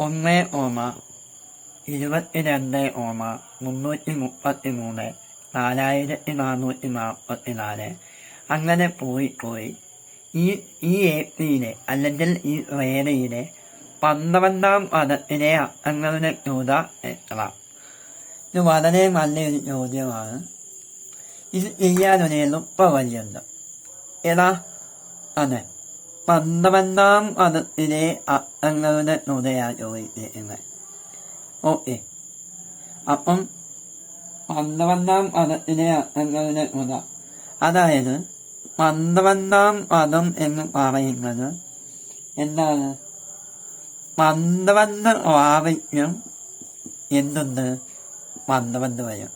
ഒന്ന് ഓമ ഇരുപത്തിരണ്ട് ഓമ മുന്നൂറ്റി മുപ്പത്തി മൂന്ന് നാലായിരത്തി നാനൂറ്റി നാൽപ്പത്തി നാല് അങ്ങനെ പോയി പോയി. ഈ ഈ ഏപ്രിലെ അല്ലെങ്കിൽ ഈ വേനയിലെ പന്ത്രണ്ടാം പദത്തിലെ അംഗങ്ങളുടെ ചൂത എത്ര ഇത് വളരെ നല്ലൊരു ചോദ്യമാണ്. ഇത് ചെയ്യാനൊരു എളുപ്പ വഴിയുണ്ട് ഏതാ അതെ. പന്ത്രണ്ടാം പദത്തിലെ അർത്ഥങ്ങളുടെ തുകയാ എന്ന്. ഓക്കെ അപ്പം പന്ത്രണ്ടാം പദത്തിലെ അർത്ഥങ്ങളുടെ തുക അതായത് പന്ത്രണ്ടാം പദം എന്ന് പറയുന്നത് എന്താണ്? പന്ത്രണ്ട് വാവയ്ക്കും എന്തുണ്ട്? പന്ത്രണ്ട് വരും.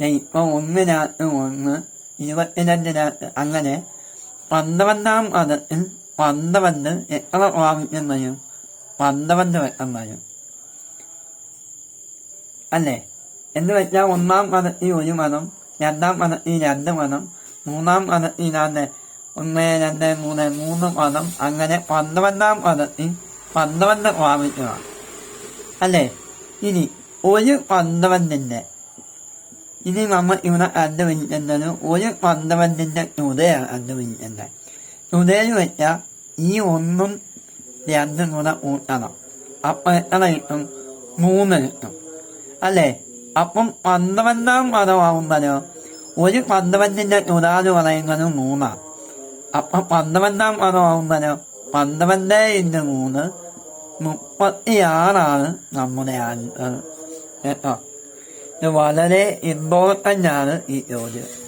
ഞാൻ ഇപ്പൊ ഒന്നിനകത്ത് ഒന്ന് ഇരുപത്തിരണ്ടിനകത്ത് അങ്ങനെ പന്ത്രണ്ടാം പദത്തിൽ പന്ത്രണ്ട് എത്ര പ്രാവശ്യം പന്ത്രണ്ട് വട്ടം വരും അല്ലേ? എന്ന് വെച്ചാൽ ഒന്നാം പദത്തിൽ ഒരു മതം രണ്ടാം പദത്തിൽ രണ്ട് മതം മൂന്നാം പദത്തിൽ നാല് ഒന്ന് രണ്ട് മൂന്ന് മൂന്ന് പദം അങ്ങനെ പന്ത്രണ്ടാം പദത്തിൽ പന്ത്രണ്ട് വാങ്ങിക്കുക അല്ലേ? ഇനി ഒരു പന്ത്രണ്ടിന്റെ ഇനി നമ്മൾ ഇവിടെ കണ്ടുപിടിക്കുന്നത് ഒരു പന്ത്രണ്ടിന്റെ തുതയാണ് കണ്ടുപിടിക്കുന്നത് തുതയെന്ന് വെച്ച ഈ ഒന്നും രണ്ടും കൂടെ കൂട്ടണം അപ്പൊ എത്ര കിട്ടും? മൂന്ന് കിട്ടും. അല്ലേ? അപ്പം പന്ത്രണ്ടാം പദമാകുമ്പോഴോ? ഒരു പന്ത്രണ്ടിന്റെ തുക എന്ന് പറയുന്നത് മൂന്നാണ്. അപ്പൊ പന്ത്രണ്ടാം പദമാകുമ്പോഴോ? പന്ത്രണ്ട് ഇന്ന് മൂന്ന് മുപ്പത്തിയാറാണ് നമ്മുടെ ആൻസർ. കേട്ടോ? ഇത് വളരെ ഇമ്പോർട്ടന്റ് ആണ് ഈ ചോദ്യം.